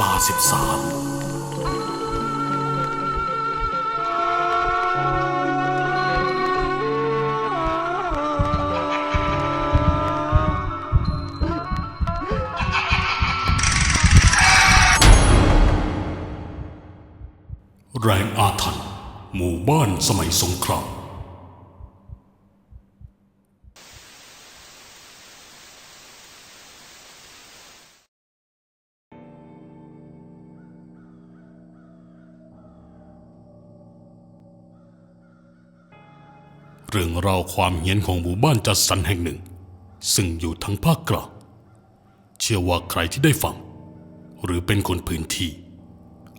ลาสิบสามแรงอาถรรพ์หมู่บ้านสมัยสงคราม เรื่องราวความเฮี้ยนของหมู่บ้านจัดสรรแห่งหนึ่ง ซึ่งอยู่ทั้งภาคกลางเชื่อว่าใครที่ได้ฟัง หรือเป็นคนพื้นที่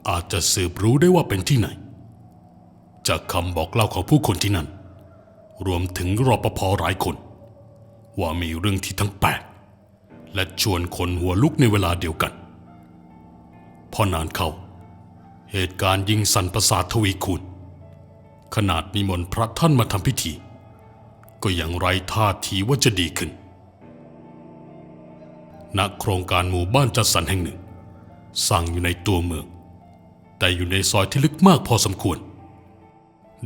อาจจะสืบรู้ได้ว่าเป็นที่ไหน จากคำบอกเล่าของผู้คนที่นั่น รวมถึงรปภหลายคน ว่ามีเรื่องที่ทั้งแปลกและชวนคนหัวลุกในเวลาเดียวกัน พอนานเข้า เหตุการณ์ยิงสันประสาททวีคูณ ขนาดนิมนต์พระท่านมาทำพิธี ก็ยังไร้ท่าทีว่าจะดีขึ้น ณ โครงการหมู่บ้านจัดสรรแห่งหนึ่ง สร้างอยู่ในตัวเมือง แต่อยู่ในซอยที่ลึกมากพอสมควร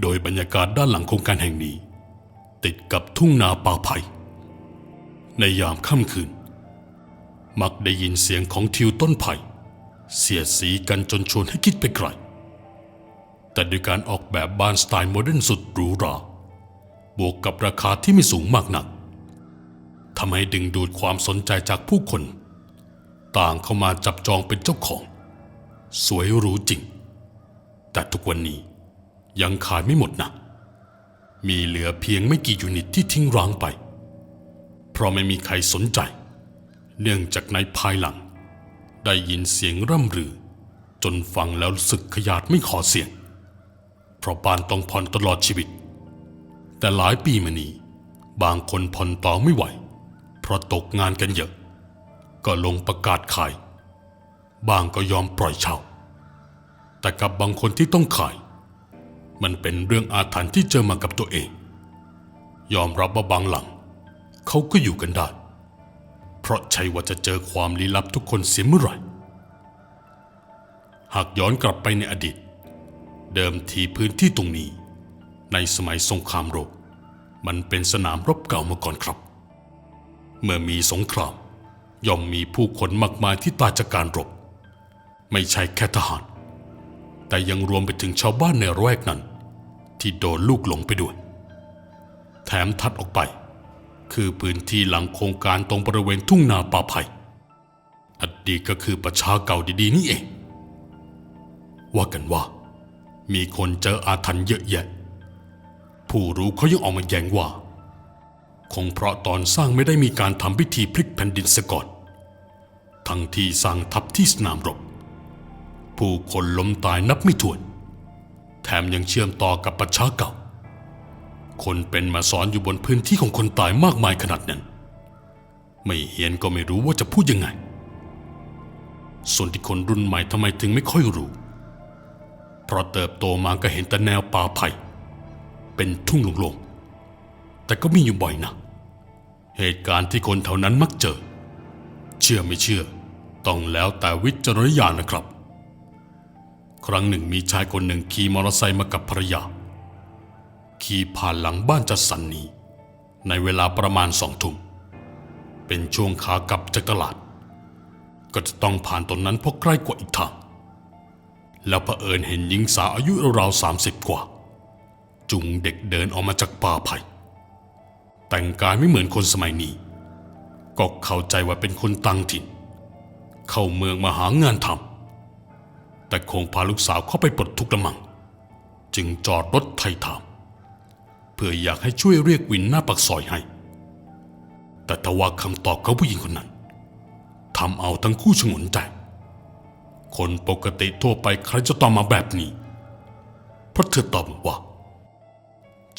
โดยบรรยากาศด้านหลังโครงการแห่งนี้ ติดกับทุ่งนาป่าไผ่ในยามค่ำคืน มักได้ยินเสียงของทิวต้นไผ่ เสียดสีกันจนชวนให้คิดไปไกล แต่ด้วยการออกแบบบ้านสไตล์โมเดิร์นสุดหรูหรา บวกกับราคาที่ไม่สูงมากนักทำให้ดึงดูดความสนใจจากผู้คน ต่างเข้ามาจับจองเป็นเจ้าของ สวยหรูจริง แต่ทุกวันนี้ยังขายไม่หมดนะ มีเหลือเพียงไม่กี่ยูนิตที่ทิ้งร้างไป เพราะไม่มีใครสนใจ เนื่องจากในภายหลัง ได้ยินเสียงร่ำรือ จนฟังแล้วรู้สึกขยาดไม่ขอเสียง เพราะบ้านต้องผ่อนตลอดชีวิต แต่หลายปีมานี้บางคนผ่อนต่อไม่ไหว เพราะตกงานกันเยอะ ก็ลงประกาศขาย บางก็ยอมปล่อยเช่า แต่กับบางคนที่ต้องขาย มันเป็นเรื่องอาถรรพ์ที่เจอมากับตัวเอง ยอมรับว่าบางหลัง เขาก็อยู่กันได้เพราะใช่ว่าจะเจอความลี้ลับทุกคนเสียเมื่อไหร่หากย้อนกลับไปในอดีต เดิมทีพื้นที่ตรงนี้ ในสมัยสงครามโลกมันเป็นสนามรบเก่ามาก่อนครับ เมื่อมีสงคราม ย่อมมีผู้คนมากมายที่ตายจากการรบ ไม่ใช่แค่ทหาร แต่ยังรวมไปถึงชาวบ้านในระแวกนั้น ที่โดนลูกหลงไปด้วย แถมทัดออกไป คือพื้นที่หลังโครงการตรงบริเวณทุ่งนาป่าไผ่อดีตก็คือประชาเก่าดีๆนี่เอง ว่ากันว่า มีคนเจออาถรรพ์เยอะแยะ ผู้รู้เขายังออกมาแย้งว่า คงเพราะตอนสร้างไม่ได้มีการทำพิธีพลิกแผ่นดินซะก่อนทั้งที่สร้างทับที่สนามรบ ผู้คนล้มตายนับไม่ถ้วน แถมยังเชื่อมต่อกับประชาเก่า คนเป็นมาสอนอยู่บนพื้นที่ของคนตายมากมายขนาดนั้น ไม่เห็นก็ไม่รู้ว่าจะพูดยังไง ส่วนที่คนรุ่นใหม่ทำไมถึงไม่ค่อยรู้ เพราะเติบโตมาก็เห็นแต่แนวป่าไผ่เป็นทุ่งโล่งๆแต่ก็มีอยู่บ่อยนะ เหตุการณ์ที่คนแถวนั้นมักเจอ เชื่อไม่เชื่อ ต้องแล้วแต่วิจารณญาณนะครับ ครั้งหนึ่งมีชายคนหนึ่งขี่มอเตอร์ไซค์มากับภรรยา ขี่ผ่านหลังบ้านจัดสรรนี้ ในเวลาประมาณสองทุ่มเป็นช่วงขากลับจากตลาด ก็จะต้องผ่านตรงนั้นเพราะใกล้กว่าอีกทาง แล้วเผอิญเห็นหญิงสาวอายุราวสามสิบกว่า จุงเด็กเดินออกมาจากป่าไผ่แต่งกายไม่เหมือนคนสมัยนี้ ก็เข้าใจว่าเป็นคนต่างถิ่น เข้าเมืองมาหางานทำแต่คงพาลูกสาวเข้าไปปลดทุกข์ละมัง จึงจอดรถไทยถาม เพื่ออยากให้ช่วยเรียกวินหน้าปากซอยให้ แต่ทว่าคำตอบของผู้หญิงคนนั้นทำเอาทั้งคู่ชงนใจ คนปกติทั่วไปใครจะตอบมาแบบนี้ เพราะเธอตอบว่า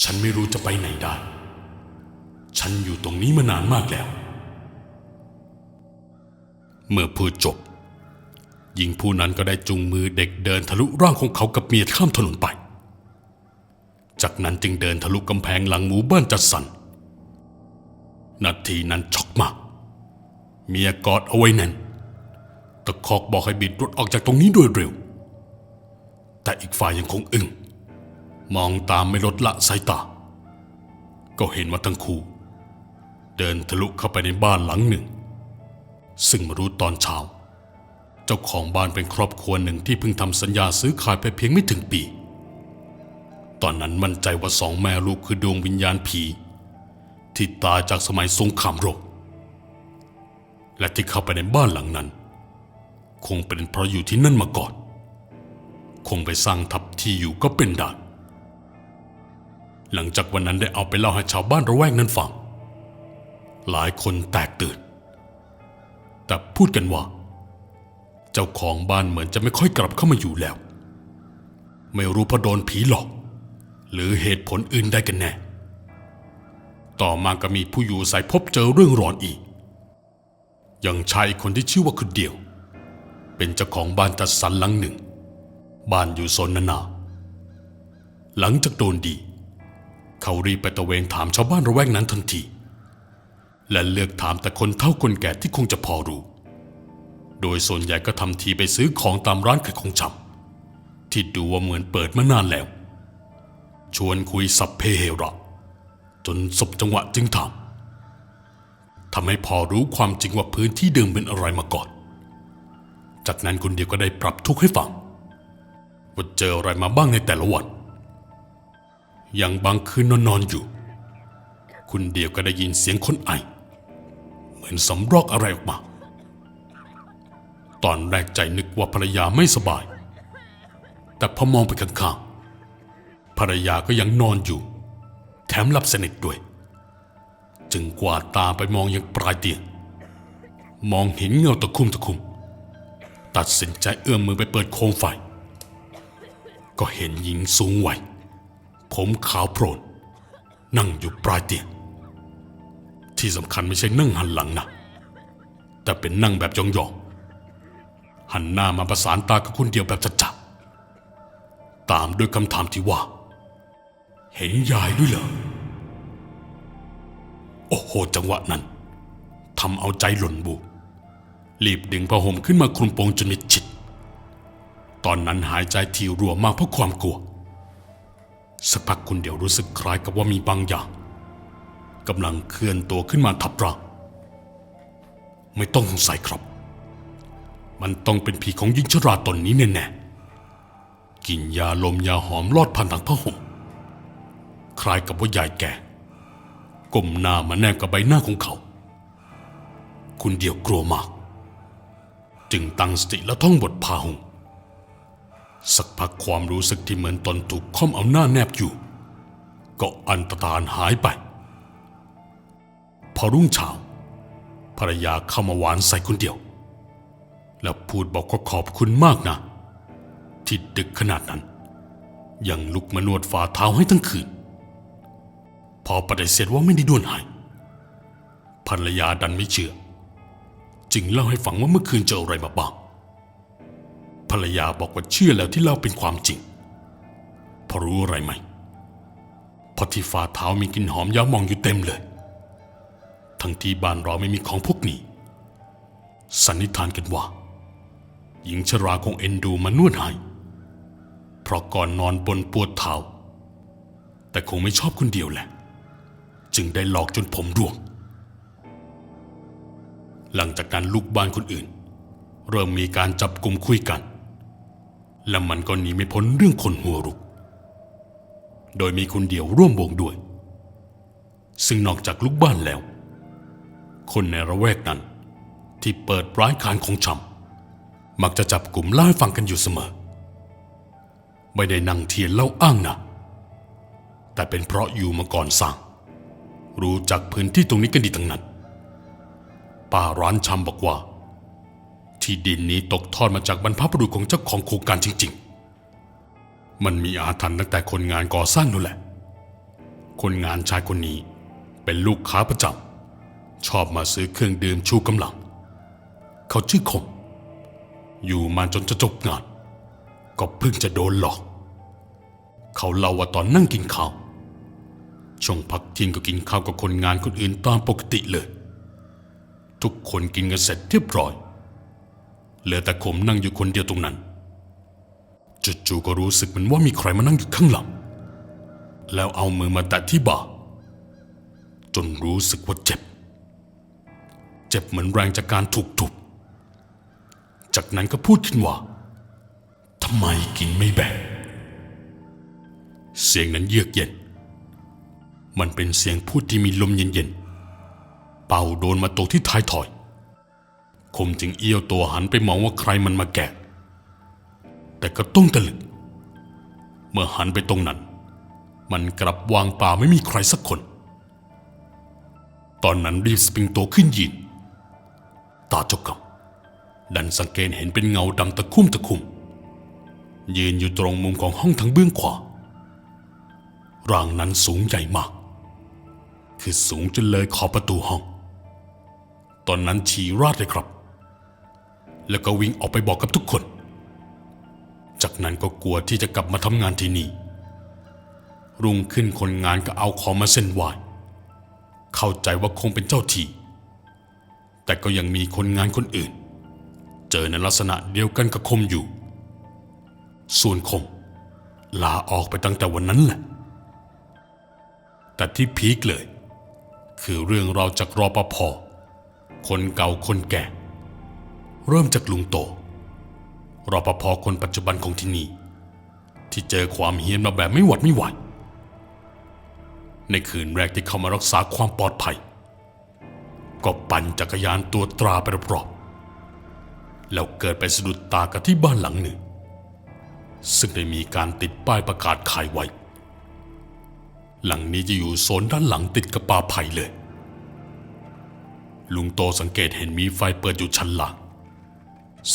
ฉันไม่รู้จะไปไหนได้ ฉันอยู่ตรงนี้มานานมากแล้ว เมื่อพูดจบหญิงผู้นั้นก็ได้จุงมือเด็กเดินทะลุร่างของเขากับเมียข้ามถนนไป จากนั้นจึงเดินทะลุกำแพงหลังหมู่บ้านจัดสรรนาทีนั้นช็อกมาก เมียกอดเอาไว้แน่น ตะคอกบอกให้บิดรถออกจากตรงนี้โดยเร็ว แต่อีกฝ่ายยังคงอึง้งมองตามไม่ลดละสายตา ก็เห็นว่าทั้งคู่ เดินทะลุเข้าไปในบ้านหลังหนึ่ง ซึ่งมารู้ตอนเช้า เจ้าของบ้านเป็นครอบครัวหนึ่งที่เพิ่งทำสัญญาซื้อขายไปเพียงไม่ถึงปี ตอนนั้นมั่นใจว่าสองแม่ลูกคือดวงวิญญาณผี ที่ตายจากสมัยสงครามโลกและที่เข้าไปในบ้านหลังนั้น คงเป็นเพราะอยู่ที่นั่นมาก่อน คงไปสร้างทับที่อยู่ก็เป็นได้หลังจากวันนั้นได้เอาไปเล่าให้ชาวบ้านระแวกนั้นฟัง หลายคนแตกตื่น แต่พูดกันว่า เจ้าของบ้านเหมือนจะไม่ค่อยกลับเข้ามาอยู่แล้ว ไม่รู้พราะโดนผีหลอก หรือเหตุผลอื่นใดกันแน่ ต่อมาก็มีผู้อยู่อายพบเจอเรื่องร้อนอีก ยังชายคนที่ชื่อว่าคุณเดียว เป็นเจ้าของบ้านจัดสรรหลังหนึ่ง บ้านอยู่โซนนานา หลังจากโดนดี เขารีบไปตะเวนถามชาวบ้านระแวกนั้นทันที และเลือกถามแต่คนเฒ่าคนแก่ที่คงจะพอรู้ โดยส่วนใหญ่ก็ทำทีไปซื้อของตามร้านขายของชำที่ดูว่าเหมือนเปิดมานานแล้ว ชวนคุยสับเพเฮระจนสบจังหวะจึงถามทำให้พอรู้ความจริงว่าพื้นที่เดิมเป็นอะไรมาก่อน จากนั้นคนเดียวก็ได้ปรับทุกข์ให้ฟังว่าเจออะไรมาบ้างในแต่ละวัน อย่างบางคืนนอนๆอยู่ คุณเดียวก็ได้ยินเสียงคนไอ เหมือนสำรอกอะไรออกมา ตอนแรกใจนึกว่าภรรยาไม่สบาย แต่พอมองไปข้างๆภรรยาก็ยังนอนอยู่ แถมหลับสนิทด้วย จึงกวาดตาไปมองยังปลายเตียง มองเห็นเงาตะคุ่มตะคุ่ม ตัดสินใจเอื้อมมือไปเปิดโคมไฟ ก็เห็นหญิงสูงวัยผมขาวโพลนนั่งอยู่ปลายเตียง ที่สำคัญไม่ใช่นั่งหันหลังนะ แต่เป็นนั่งแบบยองๆหันหน้ามาประสานตากับคนเดียวแบบจัดๆตามด้วยคำถามที่ว่า เห็นยายด้วยเหรอ โอ้โหจังหวะนั้นทำเอาใจหล่นบู รีบดึงผ้าห่มขึ้นมาคลุมโปงจนมิดชิด ตอนนั้นหายใจทีรัวมากเพราะความกลัว สักพักคุณเดียวรู้สึกคล้ายกับว่ามีบางอย่างกำลังเคลื่อนตัวขึ้นมาทับร่างไม่ต้องสงสัยครับ มันต้องเป็นผีของหญิงชราตนนี้แน่ๆกินยาลมยาหอมลอดผ่านทางผ้าห่มคล้ายกับว่ายายแก่ก้มหน้ามาแนบกับใบหน้าของเขา คุณเดียวกลัวมาก จึงตั้งสติและท่องบทพาหงสักพักความรู้สึกที่เหมือนตนถูกค่อมเอาหน้าแนบอยู่ ก็อันตรธานหายไป พอรุ่งเช้าภรรยาเข้ามาหวานใส่คนเดียว แล้วพูดบอกว่าขอบคุณมากนะ ที่ดึกขนาดนั้น ยังลุกมานวดฝ่าเท้าให้ทั้งคืน พอปฏิเสธว่าไม่ได้ด่วนหายภรรยาดันไม่เชื่อ จึงเล่าให้ฟังว่าเมื่อคืนเจออะไรมาบ้างภรรยาบอกว่าเชื่อแล้วที่เล่าเป็นความจริง พอรู้อะไรไหมพราะที่ฝ่าเท้ามีกลิ่นหอมยามองอยู่เต็มเลย ทั้งที่บ้านเราไม่มีของพวกนี้ สันนิษฐานกันว่า หญิงชราคงเอ็นดูมานวดให้ เพราะก่อนนอนบนปวดเท้า แต่คงไม่ชอบคนเดียวแหละ จึงได้หลอกจนผมร่วง หลังจากนั้นลูกบ้านคนอื่น เริ่มมีการจับกลุ่มคุยกัน และมันก็หนีไม่พ้นเรื่องคนหัวรุก โดยมีคนเดียวร่วมวงด้วย ซึ่งนอกจากลูกบ้านแล้ว คนในระแวกนั้นที่เปิดร้านขายของชำมักจะจับกลุ่มเล่าให้ฟังกันอยู่เสมอ ไม่ได้นั่งเทียนเล่าอ้างนะแต่เป็นเพราะอยู่มาก่อนสร้าง รู้จักพื้นที่ตรงนี้กันดีทั้งนั้น ป้าร้านชำบอกว่า ที่ดินนี้ตกทอดมาจากบรรพบุรุษของเจ้าของโครงการจริง ๆ มันมีอาถรรพ์ตั้งแต่คนงานก่อสร้างนั่นแหละ คนงานชายคนนี้เป็นลูกค้าประจำชอบมาซื้อเครื่องดื่มชูกำลัง เขาชื่อคม อยู่มาจนจะจบงาน ก็เพิ่งจะโดนหลอก เขาเล่าว่าตอนนั่งกินข้าวช่วงพักที่ยงก็กินข้าวกับคนงานคนอื่นตามปกติเลย ทุกคนกินกันเสร็จเรียบร้อย เหลือแต่ขมนั่งอยู่คนเดียวตรงนั้นจู่ๆก็รู้สึกเหมือนว่ามีใครมานั่งอยู่ข้างหลัง แล้วเอามือมาแตะที่บ่า จนรู้สึกว่าเจ็บ เจ็บเหมือนแรงจากการถูกทุบจากนั้นก็พูดขึ้นว่าทำไมกินไม่แบ่งเสียงนั้นเยือกเย็น มันเป็นเสียงพูดที่มีลมเย็นๆ ป่าโดนมาตกที่ท้ายถอย คมจึงเอี้ยวตัวหันไปมองว่าใครมันมาแกะ แต่ก็ต้องตะลึงเมื่อหันไปตรงนั้น มันกลับวางป่าไม่มีใครสักคน ตอนนั้นรีบสปริงตัวขึ้นยืนตาจ้ากำดันสังเกตเห็นเป็นเงาดำตะคุ่มตะคุ่มยืนอยู่ตรงมุมของห้องทางเบื้องขวา ร่างนั้นสูงใหญ่มาก คือสูงจนเลยขอบประตูห้อง ตอนนั้นฉี่ราดเลยครับ แล้วก็วิ่งออกไปบอกกับทุกคน จากนั้นก็กลัวที่จะกลับมาทำงานที่นี่ รุ่งขึ้นคนงานก็เอาของมาเส้นไหวเข้าใจว่าคงเป็นเจ้าที่ แต่ก็ยังมีคนงานคนอื่น เจอในลักษณะเดียวกันกับคมอยู่ ส่วนคม ลาออกไปตั้งแต่วันนั้นแหละ แต่ที่พีคเลย คือเรื่องเราวจากรอปภ คนเก่าคนแก่ เริ่มจากลุงโตรอปภคนปัจจุบันของที่นี่ ที่เจอความเฮี้ยนมาแบบไม่หวัดไม่ไหว ในคืนแรกที่เข้ามารักษาความปลอดภัย ก็ปั่นจักรยานตัวตราไปรอบๆแล้วเกิดไปสะดุดตากับที่บ้านหลังหนึ่ง ซึ่งได้มีการติดป้ายประกาศขายไว้ หลังนี้จะอยู่โซนด้านหลังติดกับป่าไผ่เลย ลุงโตสังเกตเห็นมีไฟเปิดอยู่ชั้นล่าง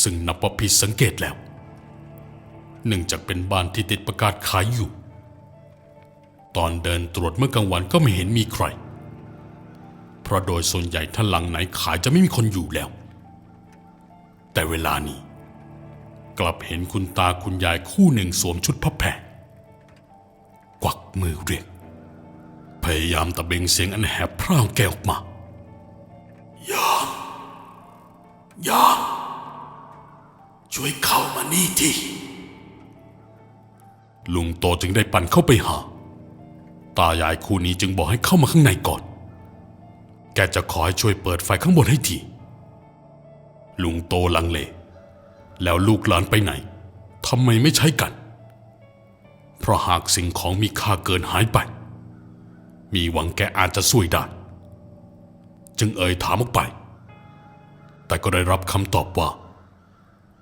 ซึ่งนับว่าผิดสังเกตแล้ว เนื่องจากเป็นบ้านที่ติดประกาศขายอยู่ ตอนเดินตรวจเมื่อกลางวันก็ไม่เห็นมีใคร เพราะโดยส่วนใหญ่ถ้าหลังไหนขายจะไม่มีคนอยู่แล้ว แต่เวลานี้ กลับเห็นคุณตาคุณยายคู่หนึ่งสวมชุดพับแผ่กวักมือเรียกพยายามตะเบงเสียงอันแหบพร่างแกออกมา ยามช่วยเข้ามานี่ทีลุงโตจึงได้ปั่นเข้าไปหา ตายายคู่นี้จึงบอกให้เข้ามาข้างในก่อน แกจะขอให้ช่วยเปิดไฟข้างบนให้ที ลุงโตลังเล แล้วลูกหลานไปไหนทำไมไม่ใช้กัน เพราะหากสิ่งของมีค่าเกินหายไป มีหวังแกอาจจะช่วยได้ จึงเอ่ยถามออกไป แต่ก็ได้รับคำตอบว่า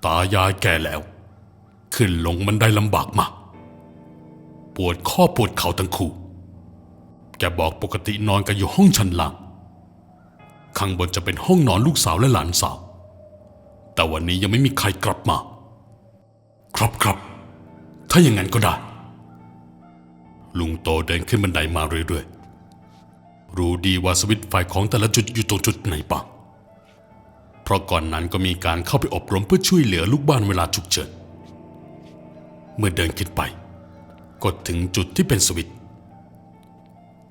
ตายายแก่แล้ว ขึ้นลงมันได้ลำบากมากปวดข้อปวดเข่าทั้งคู่แกบอกปกตินอนกันอยู่ห้องชั้นล่าง ข้างบนจะเป็นห้องนอนลูกสาวและหลานสาว แต่วันนี้ยังไม่มีใครกลับมา ครับครับ ถ้าอย่างนั้นก็ได้ ลุงโตเดินขึ้นบันไดมาเรื่อยๆ รู้ดีว่าสวิตไฟของแต่ละจุดอยู่ตรงจุดไหนบ้าง เพราะก่อนนั้นก็มีการเข้าไปอบรมเพื่อช่วยเหลือลูกบ้านเวลาฉุกเฉิน เมื่อเดินขึ้นไปก็ถึงจุดที่เป็นสวิตช์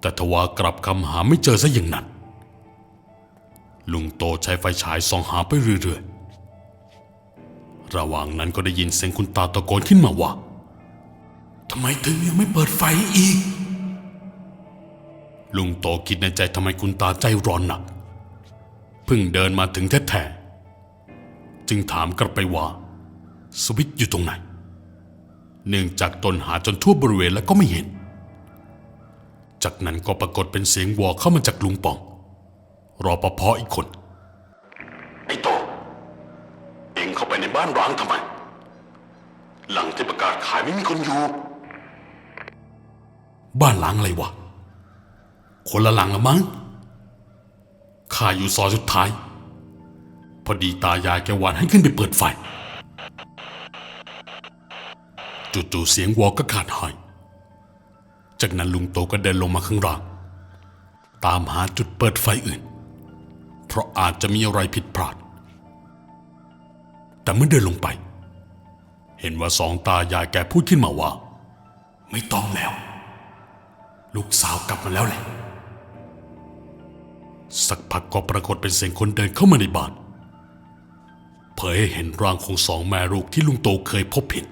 แต่ทว่ากลับคำหาไม่เจอซะอย่างนั้น ลุงโตใช้ไฟฉายส่องหาไปเรื่อยๆ ระหว่างนั้นก็ได้ยินเสียงคุณตาตะโกนขึ้นมาว่าทำไมถึงยังไม่เปิดไฟอีก ลุงโตคิดในใจทำไมคุณตาใจร้อนหนัก เพิ่งเดินมาถึงแท้ๆจึงถามกลับไปว่า สวิตช์อยู่ตรงไหน เนื่องจากตนหาจนทั่วบริเวณแล้วก็ไม่เห็น จากนั้นก็ปรากฏเป็นเสียงวอเข้ามาจากลุงปอง รอปภอีกคน ไอ้โต เองเข้าไปในบ้านร้างทำไม หลังที่ประกาศขายไม่มีคนอยู่ บ้านล้างอะไรวะ คนละหลังละมั้ง ข้าอยู่ซอยสุดท้าย พอดีตายายแกวานให้ขึ้นไปเปิดไฟจู่ๆเสียงวอก็ขาดหาย จากนั้นลุงโตก็เดินลงมาข้างล่างตามหาจุดเปิดไฟอื่น เพราะอาจจะมีอะไรผิดพลาด แต่เมื่อเดินลงไป เห็นว่าสองตายายแกพูดขึ้นมาว่า ไม่ต้องแล้ว ลูกสาวกลับมาแล้วแหละ สักพักก็ปรากฏเป็นเสียงคนเดินเข้ามาในบ้านเผยให้เห็นร่างของสองแม่ลูกที่ลุงโตเคยพบเห็น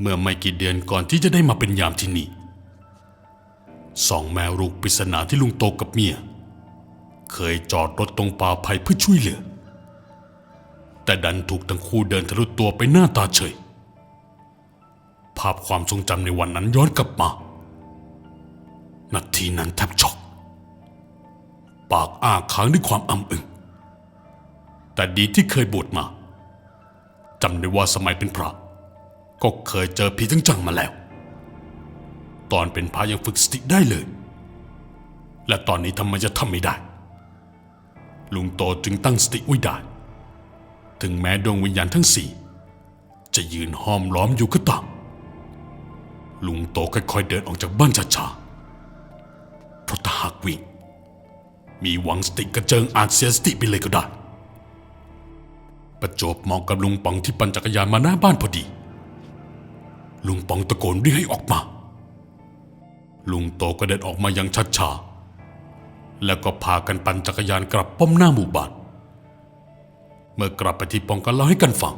เมื่อไม่กี่เดือนก่อนที่จะได้มาเป็นยามที่นี่สองแม่ลูกปริศนาที่ลุงโตกับเมีย เคยจอดรถตรงป่าไผ่เพื่อช่วยเหลือ แต่ดันถูกทั้งคู่เดินทะลุตัวไปหน้าตาเฉย ภาพความทรงจำในวันนั้นย้อนกลับมา นาทีนั้นแทบช็อก ปากอ้าค้างด้วยความอำอึงแต่ดีที่เคยบวชมาจำได้ว่าสมัยเป็นพระ ก็เคยเจอผีจังๆมาแล้ว ตอนเป็นพระยังฝึกสติได้เลย และตอนนี้ทำไมจะทำไม่ได้ ลุงโตจึงตั้งสติไว้ได้ถึงแม้ดวงวิญญาณทั้งสี่ จะยืนห้อมล้อมอยู่ก็ตามลุงโตค่อยๆเดินออกจากบ้านช้าๆเพราะถ้าหากวิ่ง มีหวังสติกระเจิงอาจเสียสติไปเลยก็ได้ประจบมองกับลุงปองที่ปั่นจักรยานมาหน้าบ้านพอดี ลุงปองตะโกนเรียกให้ออกมา ลุงโตก็เดินออกมาอย่างชัดชาแล้วก็พากันปั่นจักรยานกลับป้อมหน้าหมู่บ้าน เมื่อกลับไปที่ปองก็เล่าให้กันฟัง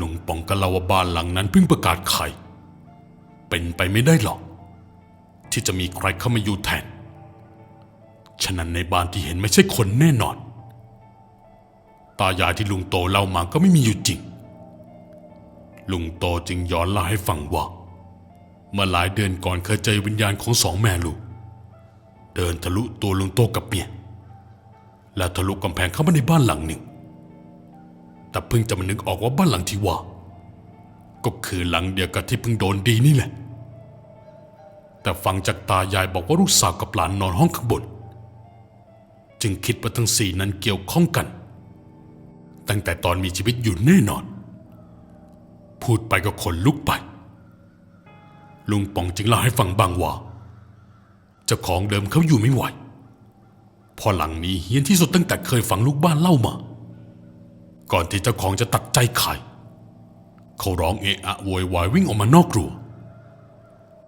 ลุงปองก็เล่าว่าบ้านหลังนั้นเพิ่งประกาศขาย เป็นไปไม่ได้หรอก ที่จะมีใครเข้ามาอยู่แทน ฉะนั้นในบ้านที่เห็นไม่ใช่คนแน่นอน ตายายที่ลุงโตเล่ามาก็ไม่มีอยู่จริง ลุงโตจึงย้อนเล่าให้ฟังว่าเมื่อหลายเดือนก่อนเคยเจอวิญญาณของสองแม่ลูก เดินทะลุตัวลุงโตกับเมียและทะลุกำแพงเข้ามาในบ้านหลังหนึ่ง แต่เพิ่งจะมานึกออกว่าบ้านหลังที่ว่า ก็คือหลังเดียวกับที่เพิ่งโดนดีนี่แหละ แต่ฟังจากตายายบอกว่าลูกสาวกับหลานนอนห้องข้างบน จึงคิดว่าทั้งสี่นั้นเกี่ยวข้องกัน ตั้งแต่ตอนมีชีวิตอยู่แน่นอน พูดไปก็ขนลุกไป ลุงปองจึงเล่าให้ฟังบางว่าเจ้าของเดิมเขาอยู่ไม่ไหวพอหลังนี้เฮี้ยนที่สุดตั้งแต่เคยฟังลูกบ้านเล่ามา ก่อนที่เจ้าของจะตัดใจขายเขาร้องเอะอะโวยวายวิ่งออกมานอกรั้ว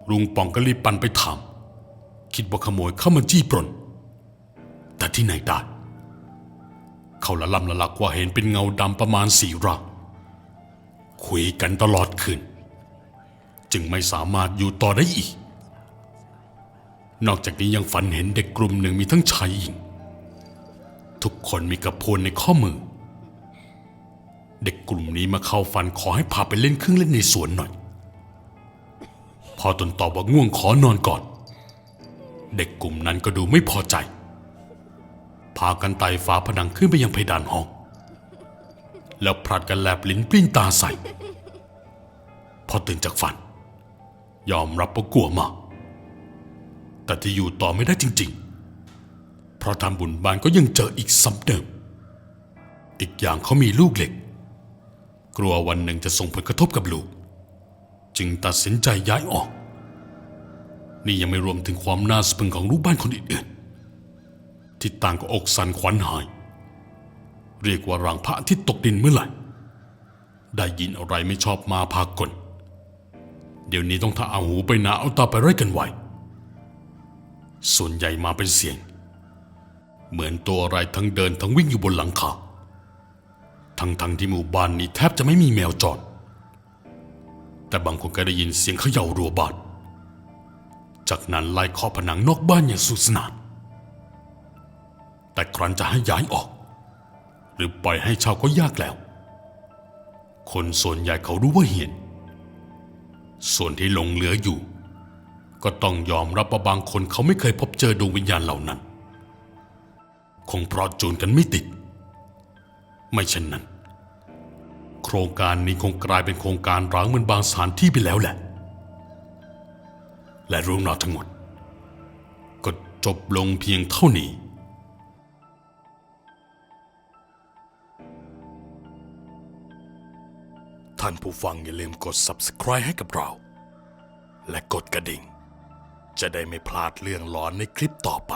ลุงปองก็รีบปั่นไปถาม คิดว่าขโมยเข้ามาจี้ปล้น แต่ที่ไหนได้ เขาละลำละลักว่าเห็นเป็นเงาดำประมาณสี่ร่างคุยกันตลอดคืน จึงไม่สามารถอยู่ต่อได้อีก นอกจากนี้ยังฝันเห็นเด็กกลุ่มหนึ่งมีทั้งชายหญิง ทุกคนมีกระโพนในข้อมือ เด็กกลุ่มนี้มาเข้าฝันขอให้พาไปเล่นเครื่องเล่นในสวนหน่อย พอตนตอบว่าง่วงขอนอนก่อน เด็กกลุ่มนั้นก็ดูไม่พอใจ พากันไต่ฝาผนังขึ้นไปยังเพดานห้อง แล้วพลัดกันแลบลิ้นปลิ้นตาใส่ พอตื่นจากฝัน ยอมรับว่ากลัวมากแต่ที่อยู่ต่อไม่ได้จริง ๆ เพราะทำบุญบ้านก็ยังเจออีกซ้ำเดิม อีกอย่างเขามีลูกเล็ก กลัววันหนึ่งจะส่งผลกระทบกับลูก จึงตัดสินใจย้ายออก นี่ยังไม่รวมถึงความน่าสะพรึงของลูกบ้านคนอื่นๆ ที่ต่างก็อกสั่นขวัญหาย เรียกว่ารังพระที่ตกดินเมื่อไหร่ ได้ยินอะไรไม่ชอบมาพากลเดี๋ยวนี้ต้องถ้าเอาหูไปหนาเอาตาไปไร้กันไวส่วนใหญ่มาเป็นเสียง เหมือนตัวอะไรทั้งเดินทั้งวิ่งอยู่บนหลังคาทั้งทั้งที่หมู่บ้านนี้แทบจะไม่มีแมวจรแต่บางคนก็ได้ยินเสียงเขย่ารัวบานจากนั้นไล่เคาะผนังนอกบ้านอย่างสนุกสนาน แต่ครั้นจะให้ย้ายออก หรือปล่อยให้เช่าก็ยากแล้ว คนส่วนใหญ่เขารู้ว่าเหียน ส่วนที่หลงเหลืออยู่ ก็ต้องยอมรับว่าบางคนเขาไม่เคยพบเจอดวงวิญญาณเหล่านั้น คงเพราะจูนกันไม่ติด ไม่เช่นนั้น โครงการนี้คงกลายเป็นโครงการร้างเหมือนบางสถานที่ไปแล้วแหละ และเรื่องราวทั้งหมด ก็จบลงเพียงเท่านี้านผู้ฟังอย่าลืมกด subscribe ให้กับเรา และกดกระดิ่ง จะได้ไม่พลาดเรื่องหลอนในคลิปต่อไป